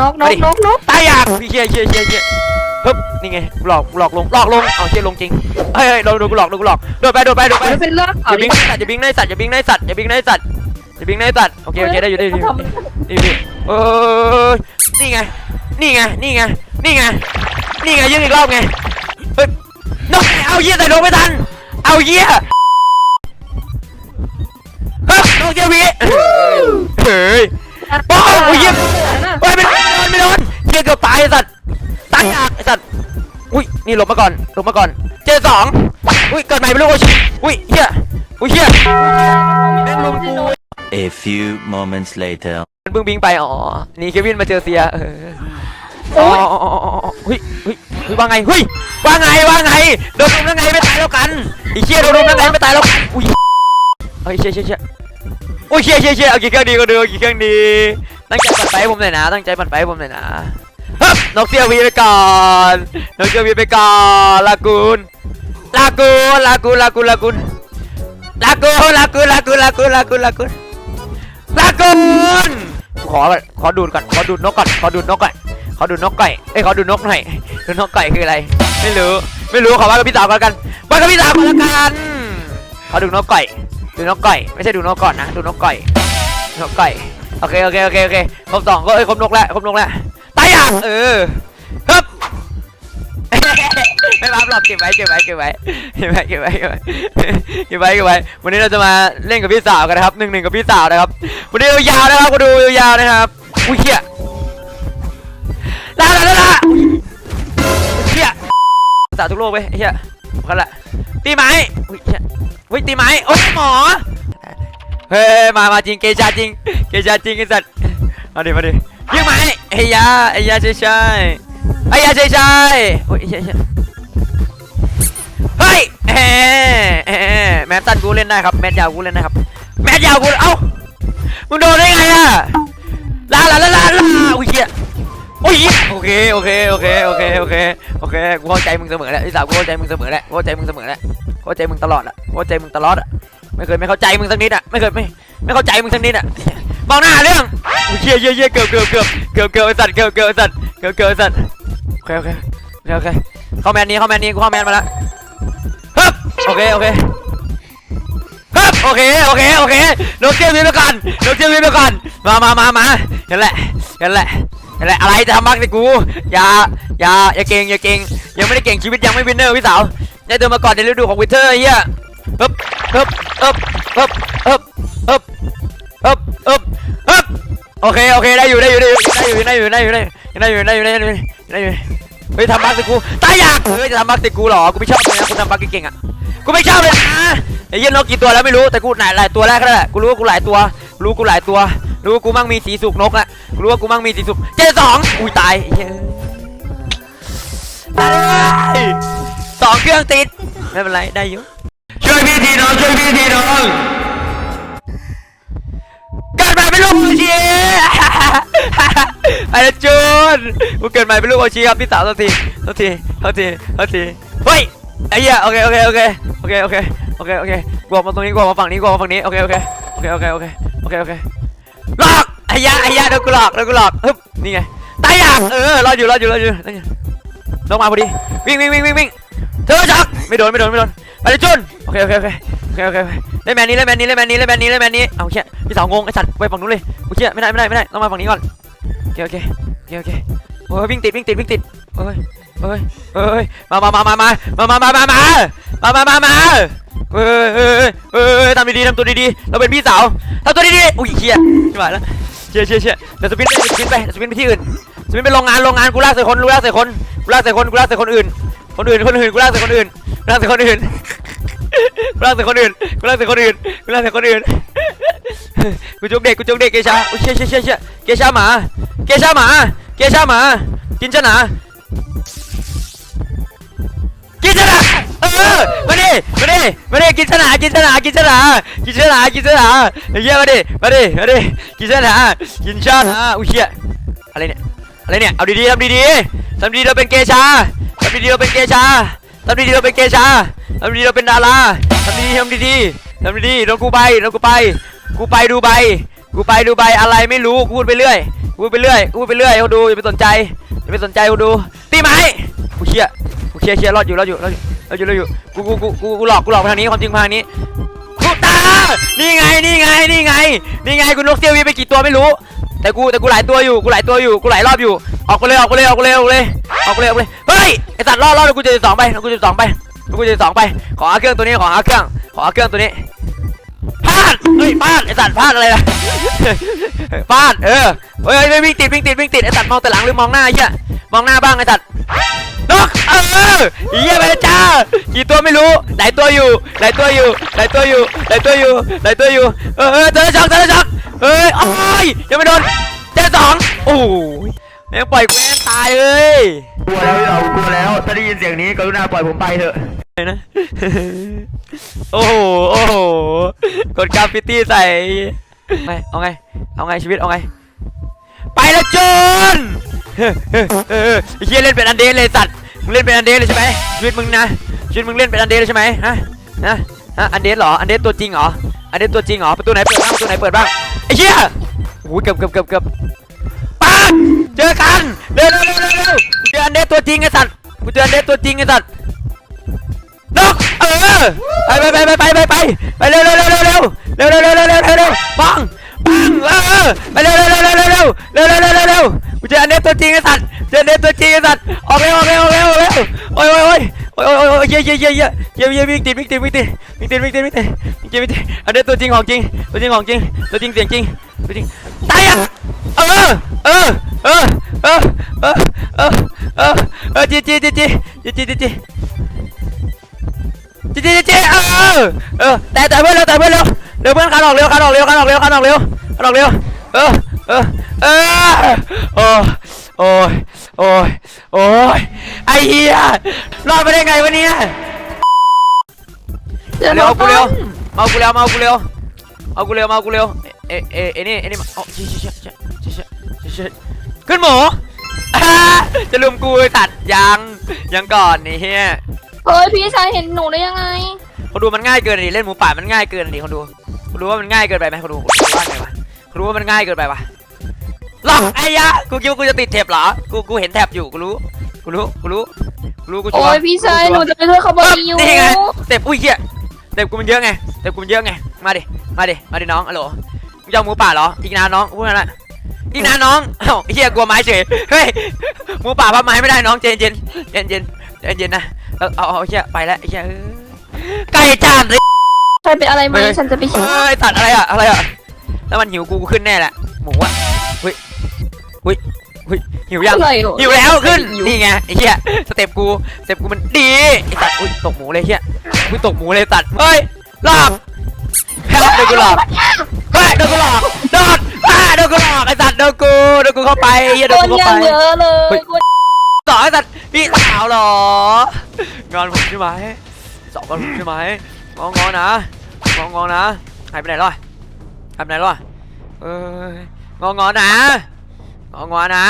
นกนมากดินกนกตายอยากพี่เชี่ยเชี่ยเชี่ยเชี่ยฮึบนี่ไงหลอกหลอกลงหลอกลงเอาเชี่ยลงจริงเฮ้ยเฮ้ยโดนโดนกูหลอกโดนกูหลอกโดนไปโดนไปโดนไปมันเป็นเรื่องอข่าวย่าบิงในสัตว์อย่าบิงในสัตว์อย่าบิงในสัตว์อย่าบิงในสัตว์อย่าบิงในสัตว์โอเคโอเคได้อยู่ได้อยู่ได้อยู่นี่นี่เออนี่ไงนี่ไงนี่ไงนี่ไงนี่ไงยืนอีกรอบไงเฮ้ยนกเอาเยี่ยใส่ลงไม่ทันเอาเยี่ยเฮ้ยนกเจ้าวีเฮ้ย โอ้โหเยี่ยมเฮ้ยไม่โดนไม่โดนเยี่ยเกือบตายไอ้สัตว์ตายยากไอ้สัตว์อุ้ยนี่หลบมาก่อนหลบมาก่อนเจอสองอุ้ยเกิดใหม่ไม่รู้โอ้ยอุ้ยเฮียอุ้ยเฮียแม่งลุมกู A few moments later. มันเพิ่งบิงไปอ๋อนี่เควินมาเจอเซียเอออ๋ออ๋ออ๋ออ๋อเฮ้ยเฮ้ยเฮ้ยว่าไงเฮ้ยว่าไงว่าไงโดนรุมแล้วไงไม่ตายแล้วกันไอ้เชี่ยโดนรุมแล้วไงไม่ตายแล้วกันอุ้ยเฮ้ยเชี่ยเชี่ยเชี่ย โอ้ยเชี่ยเชี่ยเชี่ยเอากี่เครื่องดีก็ดูเอากี่เครื่องดี ตั้งใจปั่นไฟให้ผมหน่อยนะ ตั้งใจปั่นไฟให้ผมหน่อยนะฮึบนกเสียวีไปก่อนนกเสียวีไปก่อนลากูนลากูนลากูนลากูนลากูนลากูนลากูนลากูนลากูนลากูนลากูนลากูนขอก่อนขอดูดก่อน ขอดูดนกก่อน ขอดูดนกก่อน ขอดูดนกไก่เอ้ยขอดูดนกหน่อยดูนกไก่คืออะไร ไม่รู้ ไม่รู้ขอว่ากับพี่สาวก่อนละกันว่ากับพี่สาวก่อนละกัน ขอดูดนกไก่ ดูนกไก่ไม่ใช่ดูนกก่อนนะ ดูนกไก่นกไก่โอเค โอเค โอเค โอเค ครบสองก็เอ้ย ครบนกแล้ว ครบนกแล้ว ตายอะ เออฮึบไม่รับหรอกเก็บไว้ เก็บไว้ เก็บไว้ เก็บไว้ เก็บไว้ เก็บไว้ เก็บไว้ เก็บไว้ วันนี้เราจะมาเล่นกับพี่สาวกันนะครับหนึ่งหนึ่งกับพี่สาวนะครับ วันนี้ยาวนะครับก็ดูยาวนะครับ อุ้ยเฮียลาลาลาลาเฮียสาวทุกโลกเว้ยไอ้เฮียกันละตีไม้อุ้ยเฮีย อุ้ยตีไม้โอ้ยหมอเฮ้ยมามาจริงเกชาจริงเกชาจริงไอ้สัตว์มาดิมาดิยิงไม้ไอ้ยาไอ้ยาใช่ใช่ไอ้ยาใช่ใช่โอ้ยเฮียเฮียเฮ้ยแหมแมตตันกูเล่นได้ครับแมตยาวกูเล่นได้ครับแมตยาวกูเอ้ามึงโดนได้ไงอะลาลาลาลาลาอุ้ยเหี้ย เคโอเคโอเคโอเคโอเคโอเคกูเข้าใจมึงเสมอแหละไอ้สาวกูเข้าใจมึงเสมอแหละกูเข้าใจมึงเสมอแหละกูเข้าใจมึงตลอดอะกูเข้าใจมึงตลอดอะไม่เคยไม่เข้าใจมึงสักนิดอะไม่เคยไม่ไม่เข้าใจมึงสักนิดอะมองหน้าเรื่องอุ้ยเหี้ยเหี้ยเหี้ยเกือบเกือบเกือบเกือบเกือบไอ้สัตว์เกือบเกือบไอ้สัตว์เกือบเกือบไอ้สัตว์โอเคโอเคโอเคโอเคเข้าแมนนี้เข้าแมนนี้กูเข้าแมนมาแล้วฮึบโอเคโอเคครับโอเคโอเคโอเคโดนเตี้ยมไปก่อนโดนเตี้ยมไปก่อนมามามามานั่นแหละนั่นแหละ นั่นแหละอะไรจะทำมากสิกูอย่าอย่าอย่าเก่งอย่าเก่งยังไม่ได้เก่งชีวิตยังไม่วินเนอร์พี่สาวได้เดินมาก่อนในฤดูของวินเทอร์เฮียฮึบฮึบฮึบฮึบฮึบฮึบฮึบฮึบฮึบโอเคโอเคได้อยู่ได้อยู่ได้อยู่ได้อยู่ได้อยู่ได้อยู่ได้อยู่ได้อยู่ได้อยู่ได้อยู่ได้อยู่เฮ้ยทำมากสิกูตายอยากเฮ้ยจะทำมากสิกูหรอกูไม่ชอบเลยนะคุณทำมากเก่งๆอะกูไม่ชอบเลยนะไอ้เหี้ยนกกี่ตัวแล้วไม่รู้แต่กูหลายหลายตัวแรกก็ได้กูรู้ว่ากูหลายตัว รู้กูหลายตัว รู้ว่ากูมั่งมีสีสุกนกอะกูรู้ว่ากูมั่งมีสีสุกเจอสองอุ้ยตายไอ้เหี้ยตายสองเครื่องติดไม่เป็นไรได้อยู่ช่วยพี่ทีน้องช่วยพี่ทีน้องเกิดมาเป็นลูกโอชีไอ้จูนกูเกิดมาเป็นลูกโอชีครับพี่สาวตัวทีตัวทีตัวทีตัวทีเฮ้ยไอ้เหี้ยโอเคโอเคโอเคโอเคโอเคโอเคโอเคกวมาตรงนี้กวมาฝั่งนี้กวมาฝั่งนี้โอเคโอเคโอเคโอเคโอเคโอเคโอเค หลอกไอ้ยาไอ้ยาโดนกูหลอกโดนกูหลอกฮึบนี่ไงตายอยางเออรออยู่รออยู่รออยู่รออยู่ลงมาพอดีวิ่งวิ่งวิ่งวิ่งวิ่งเธอจักไม่โดนไม่โดนไม่โดนไปเลยจุนโอเคโอเคโอเคโอเคโอเคเล่นแมนนี้เล่นแมนนี้เล่นแมนนี้เล่นแมนนี้เล่นแมนนี้เอาเชี่ยพี่สาวงงไอ้สัตว์ไปฝั่งนู้นเลยกูเชี่ยไม่ได้ไม่ได้ไม่ได้ต้องมาฝั่งนี้ก่อนโอเคโอเคโอเคโอเคโอ้ยวิ่งติดวิ่งติดวิ่งติดเฮ้ยเฮ้ยเฮ้ยมามามามามามามามามามามามามามา เฮ้ยเฮ้ยเฮ้ยทำดีๆทำตัวดีๆ เราเป็นพี่สาวทำตัวดีๆ อุ้ยเชียไม่ไหวแล้วเชี่ยเชี่ยเชี่ยเดี๋ยวสปินไปสปินไปสปินไปที่อื่นสปินไปโรงงานโรงงานกูลากใส่คนกูลากใส่คนกูลากใส่คนกูลากใส่คนอื่น คนอื่นคนอื่นกูลากใส่คนอื่นกูลากใส่คนอื่นกูลากใส่คนอื่นกูลากใส่คนอื่นกูลากใส่คนอื่นกูจุกเด็กกูจุกเด็กเกชาอุ้ยเชี่ยเชี่ยเชี่ยเชี่ยเกชาหมา เกชาหมา เกชาหมา กินชนะกินชนะ อมาดิมาดิมาดิกินชนะกินชนะกินชนะกินชนะกินชนะไอ้เหี้ยมาดิมาดิมาดิกินชนะกินชนะอุ้ยเหี้ยอะไรเนี่ยอะไรเนี่ยเอาดีๆทำดีๆทำดีเราเป็นเกชาทำดีๆเราเป็นเกชาทำดีๆเราเป็นเกชาทำดีๆเราเป็นดาราทำดีๆทำดีๆทำดีๆเรากูไปเรากูไป กูไปดูใบกูไปดูใบอะไรไม่รู้กูพูดไปเรื่อยพูดไปเรื่อยพูดไปเรื่อยเขาดูอย่าไปสนใจอย่าไปสนใจเขาดูตีไหมกูเชีย กูเชียร์เชียรอดอยู่รอดอยู่รอดอยู่รอดอยู่รอดอยู่กูกูกูกูกูหลอกกูหลอกไปทางนี้ความจริงมาทางนี้กูตานี่ไงนี่ไงนี่ไงนี่ไงกูนกเซียววีไปกี่ตัวไม่รู้ แต่กูแต่กูหลายตัวอยู่กูหลายตัวอยู่กูหลายรอบอยู่ออกไปเลยออกไปเลยออกไปเลยออกไปเลยออกไปเลยออกไปเลยเฮ้ยไอสัตว์รอดรอดเดี๋ยวกูจะสองไปเดี๋ยวกูจะสองไปเดี๋ยวกูจะสองไป ขอหาเครื่องตัวนี้ขอหาเครื่องขอหาเครื่องตัวนี้พลาดเฮ้ยพลาดไอสัตว์พลาดอะไรล่ะพลาดเออเฮ้ยวิ่งติดวิ่งติดวิ่งติดไอสัตว์มองแต่หลังหรือมองหน้าเหี้ยมองหน้าบ้างไอสัตว์ นกเออเหี้ยไปแล้วจ้ากี่ตัวไม่รู้หลายตัวอยู่หลายตัวอยู่หลายตัวอยู่หลายตัวอยู่หลายตัวอยู่ เออเออเจอแล้วช็อกเจอแล้วช็อกเฮ้ยโอ้ยยังไม่โดนเจอสองโอ้ยแม่งปล่อยกูแม่งตายเลยกลัวแล้วเรากลัวแล้วถ้าได้ยินเสียงนี้กรุณาปล่อยผมไปเถอะนะโอ้โหโอ้โหกดกราฟฟิตี้ใส่ไงเอาไงเอาไงชีวิตเอาไง ไปแล้วจนเฮ้ยเฮ้ยเฮ้ยเฮ้ยไอ้เฮียเล่นเป็นอันเดนเลยสัตว์มึงเล่นเป็นอันเดนเลยใช่ไหมชีวิตมึงนะชีวิตมึงเล่นเป็นอันเดนเลยใช่ไหมฮะฮะฮะอันเดนเหรออันเดนตัวจริงเหรออันเดนตัวจริงเหรอประตูไหนเปิดบ้างประตูไหนเปิดบ้างไอ้เหี้ยโอ้ยเกือบเกือบเกือบเกือบปังเจอกันเร็วเร็วเร็วเร็วเร็วกูเจออันเดนตัวจริงไอ้สัตว์กูเจออันเดนตัวจริงไอ้สัตว์นกเออไปไปไปไปไปไปไปเร็วเร็วเร็วเร็วเร็วเร็วเร็วเร็วเร็วเร็วเร็วปังปังเออไปเร็วเร็วเร็วเร็วเร็วเร็ว ย้เย่เย่เย่เย่เย่เย่วิ่งติดวิ่งติดวิ่งติดวิ่งติดวิ่งติดวิ่งติดวิ่งติดวิ่งติดอันเดนตัวจริงของจริงตัวจริงของจริงตัวจริงเสียงจริงตัวจริงตายอะเออเออเออเออเออเออเออเออจีจีจีจีจีจีจีจีจีจีจีเออเออแต่แต่เพื่อนเร็วแต่เพื่อนเร็วเร็วเพื่อนขันออกเร็วขันออกเร็วขันออกเร็วขันออกเร็วขันออกเร็วเออเออเออโอ้โอ้ย โอ้ย โอ้ย ไอ้เหี้ย รอดมาได้ไงวะเนี่ยเดี๋ยวเร็วเราเอากูเร็วมาเอากูเร็วมาเอากูเร็วเอากูเร็วมาเอากูเร็วเอเอเอนี่เอนี่มาโอ้ชิชิชิชิชิชิชิขึ้นหมูอ่าจะลุมกูตัดยังยังก่อนนี่เฮียเฮ้ยพี่ชายเห็นหนูได้ยังไง เขาดูมันง่ายเกินดิเล่นหมูป่ามันง่ายเกินดิเขาดูเขาดูว่ามันง่ายเกินไปไหมเขาดูเขาดูว่าไงวะเขาดูว่ามันง่ายเกินไปปะ หรอกไอ้ยะกูคิดว่ากูจะติดเทปเหรอ กูกูเห็นแท็บอยู่กูรู้ กูรู้ กูรู้กูรู้กูชัวโอ้ร์ยพี่ชายกูหนูชัวร์จะไปช่วยเขาบเอ้ริยยูนี่ไงเต็บอุ้ยเหี้ยเต็บกูมันเยอะไงเต็บกูมันเยอะไง มาดิ มาดิ มาดิน้องอะโหลมึงจะเอาหมูป่าเหรออีกนานน้องพูดนั่นแหละอีกนานน้องเอ้าไอ้เหี้ยกลัวไม้เฉย เฮ้ย หมูป่าพับไม้ไม่ได้น้องเจนเย็นเย็นเย็นเย็นเย็นนะ เอาเอาเอาไอ้เหี้ยไปแล้วไอ้เหี้ยเอ้ยไก่จานเลย ใครเป็นอะไรไหมเฮ้ยฉันจะไปช่วยเฮ้ยตัดอะไรอะอะไรอะแล้วมันหิวกูกูขึ้นแน่แหละหมูอะเฮ้ยเฮ้ ยเฮ้ยหิวยังอะไรหรอ หิวแล้วขึ้นหิวนี่ไงไอ้เหี้ยสเต็ปกูสเต็ปกูมันดีไอ้ตัดอุ้ยตกหมูเลยเหี้ยอุ้ยตกหมูเลยตัดเฮ้ยหลอกแพ้โดนกูหลอกเฮ้ยโดนกูหลอกโดนอ่าโดนกูหลอกไอ้ตัดโดนกูโดนกูเข้าไปไอ้เหี้ยโดโดนนกูเข้ายัไปงเยอะเลเฮ้ยยสองไอ้ตัดพี่สาวเหรองอนผมใช่ไหมสองงอนผมใช่ไหมงองอนะงองอนะหายไปไหนแล้วอะหายไปไหนแล้วอะเอ้ยงองอนะ งองอนะ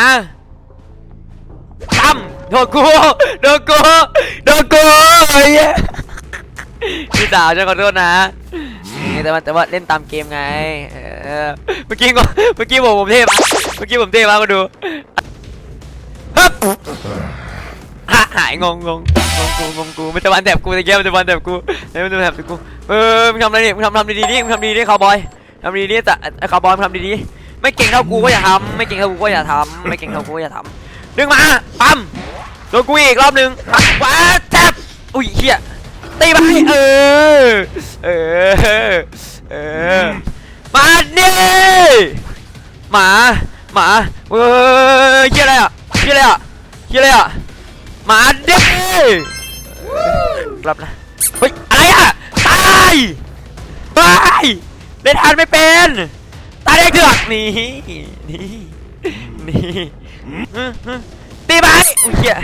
ตั้มโดนกูโดนกูโดนกูไอ้เหี้ยพี่สาวจะขอโทษนะนี่แต่ว่าแต่ว่าเล่นตามเกมไงเออเมื่อกี้งงเมื่อกี้ผมผมเท่ปะเมื่อกี้ผมเท่ปะมาดูฮึบหายงงงงงกูงงกูมันจะวันแถบกูตะเกียบมันจะวันแถบกูเฮ้มันจะวันแถบกูเออมึงทำอะไรเนี่ยมึงทำทำดีๆดิมึงทำดีๆดิคาวบอยทำดีๆดิแต่คาวบอยมึงทำดีๆ ไม่เก่งเท่ากูก็อย่าทำไม่เก่งเท่ากูก็อย่าทำไม่เก่งเท่ากูก็อย่าทำดึงมาปั๊มโดนกูอีกรอบหนึ่งว้าแทบอุ้ยเฮียตีไปเออเออเออมาดิหมาหมาเฮ้ยเฮียอะไรอะเฮียอะไรอะเฮียอะไรอะมาดิรับนะเฮ้ยอะไรอะตายตายเล่นทันไม่เป็น ได้เถือกนี่นี่นี่ตีไปอุ้ยเหี้ย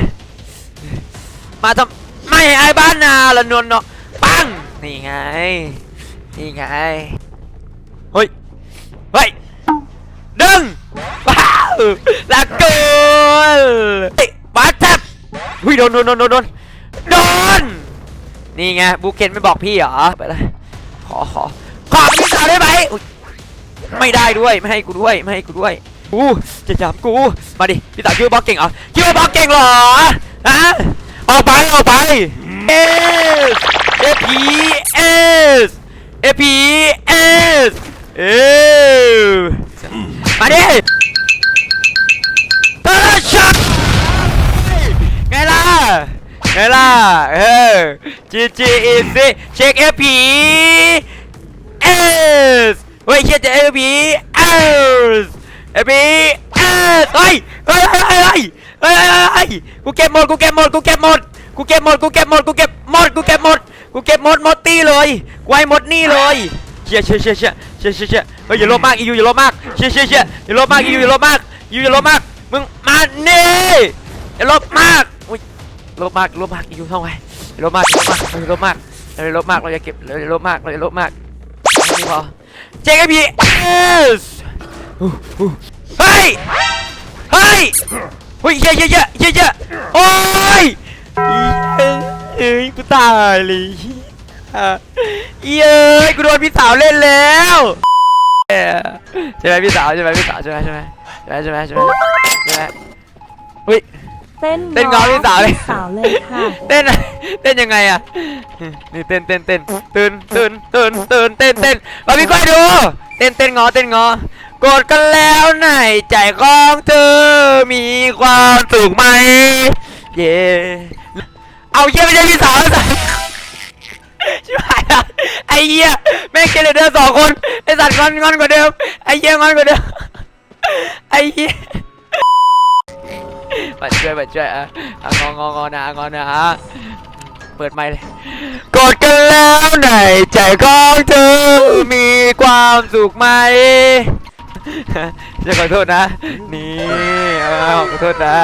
มาทำไม่ไอ้บ้านนาละนวลเนาะปังนี่ไงนี่ไงเฮ้ยเฮ้ยดึงว้าวลักกูเฮ้ยวัดแทบหุ้ยโดนโดนโดนโดนโดนโดนนี่ไงบูเคนไม่บอกพี่เหรอไปเลยขอขอขอพี่สาวได้ไหม ไม่ได้ด้วยไม่ให้กูด้วยไม่ให้กูด้วยกูจะจับกูมาดิพี่สาคิวบล็อกเก่งเหรอคิว่าบล็อกเก่งเหรอฮะออกไปออกไปเอสเอพีเอสเอพีเอสเออมาดิเออชักไงล่ะไงล่ะเออจีจีอีซีเช็คเอพีเอส เฮ้ยเชี่ยจะเอพีเอสเอพีเอสเฮ้ยเฮ้ยเฮ้ยเฮ้ยเฮ้ยเฮ้ยกูเก็บหมดกูเก็บหมดกูเก็บหมดกูเก็บหมดกูเก็บหมดกูเก็บหมดกูเก็บหมดกูเก็บหมดหมดตีเลยกูให้หมดนี่เลยเชี่ยเชี่ยเชี่ยเชี่ยเชี่ยเชี่ยเชี่ยเฮ้ยอย่าลบมากอียูอย่าลบมากเชี่ยเชี่ยเชี่ยอย่าลบมากอียูอย่าลบมากอียูอย่าลบมากมึงมานี่อย่าลบมากอุ้ยลบมากลบมากอียูเท่าไหร่ลบมากลบมากอย่าลบมากเราอย่าลบมากเราอย่าเก็บเราอย่าลบมากเราอย่าลบมากนี่พอ JKPS เฮ้ย เฮ้ยเฮ้ยเยอะเยอะเยอะเยอะเยอะโอ้ยเอ้ยกูตายเลยเย้ยกูโดนพี่สาวเล่นแล้วใช่ไหมพี่สาวใช่ไหมพี่สาวใช่ไหมใช่ไหมใช่ไหมใช่ไหมใช่ไหมใช่ไหมเฮ้ย เต้นเต้นง้อพี่สาวเลยสาวเลยค่ะเต้นอะเต้นยังไงอะนี่เต้นเต้นเต้นตื่นตื่นตื่นตื่นเต้นเต้นมาพี่ก้อยดู เต้นเต้นงอเต้นงอโกรธกันแล้วในใจของเธอมีความสุขไหมเย่เอาเยี่ยไม่ใช่พี่สาวแล้วสัสชิบหายละไอ้เหี้ยแม่งเกลียดเดิมสองคนไอ้สัตว์งอนงอนกว่าเดิมไอ้เหี้ยงอนกว่าเดิมไอ้เหี้ย มาช่วยมาช่วยอะอะงององอนะงอนะอะเปิดไมค์เลยกดกันแล้วไหนใจของเธอมีความสุขไหม จะขอโทษนะ นี่เอาขอโทษนะ